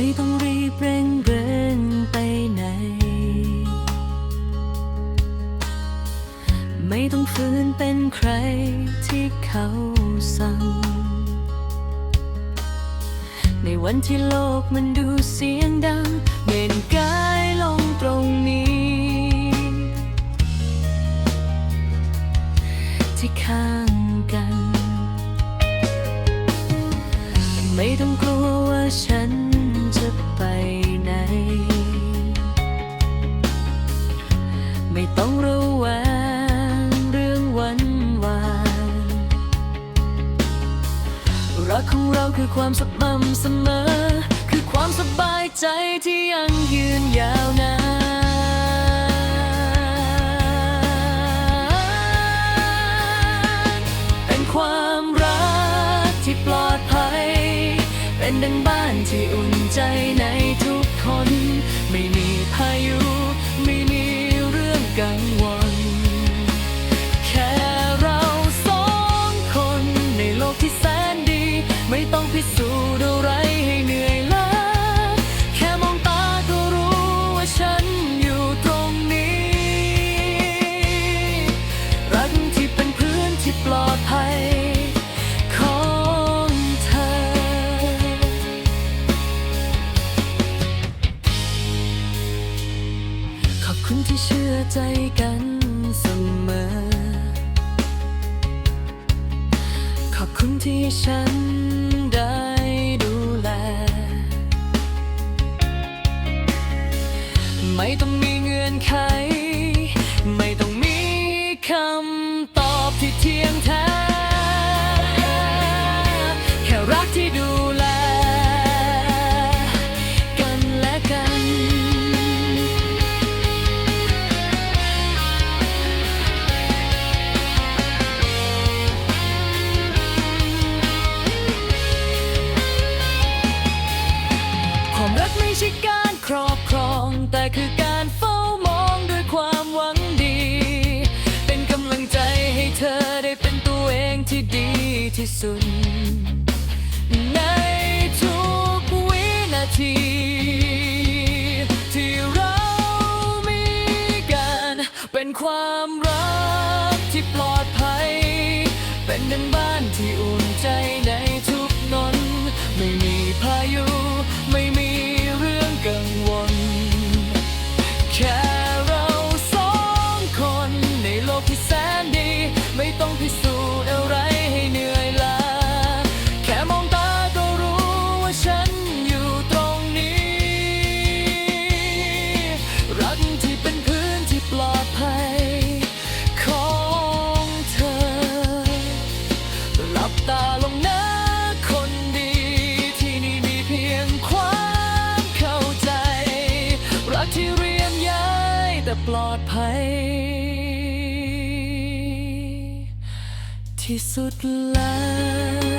ไม่ต้องรีบเร่งเร่งไปไหน ไม่ต้องฝืนเป็นใครที่เขาสั่ง ในวันที่โลกมันดูเสียงดังเบนกายลงตรงนี้ ที่ข้างกัน ไม่ต้องกลัวว่าฉัน ไม่ต้องระแวงเรื่องวันวานรักของเราคือความสม่ำเสมอ คือความสบายใจที่ยังยืนยาวนาน เป็นความรักที่ปลอดภัย เป็นดังบ้านที่อุ่นใจในทุกคน ไม่มีพายุ กังวล แค่เราสองคนในโลกที่แสนดี ไม่ต้องพิสูจน์ เชื่อใจกันเสมอ ขอบคุณที่ฉันได้ดูแล ไม่ต้องมีเงื่อนไข ใช่การครอบครอง แต่คือการเฝ้ามองด้วยความหวังดี เป็นกำลังใจให้เธอได้เป็นตัวเองที่ดีที่สุด ในทุกวินาทีที่เรามีกัน เป็นความรักที่ปลอดภัย เป็นดังบ้านที่อุ่นใจในทุกนนไม่มีพายุ ลับตาลงนะคนดี ที่นี่มีเพียงความเข้าใจ รักที่เรียมย้ายแต่ปลอดภัย ที่สุดแล้ว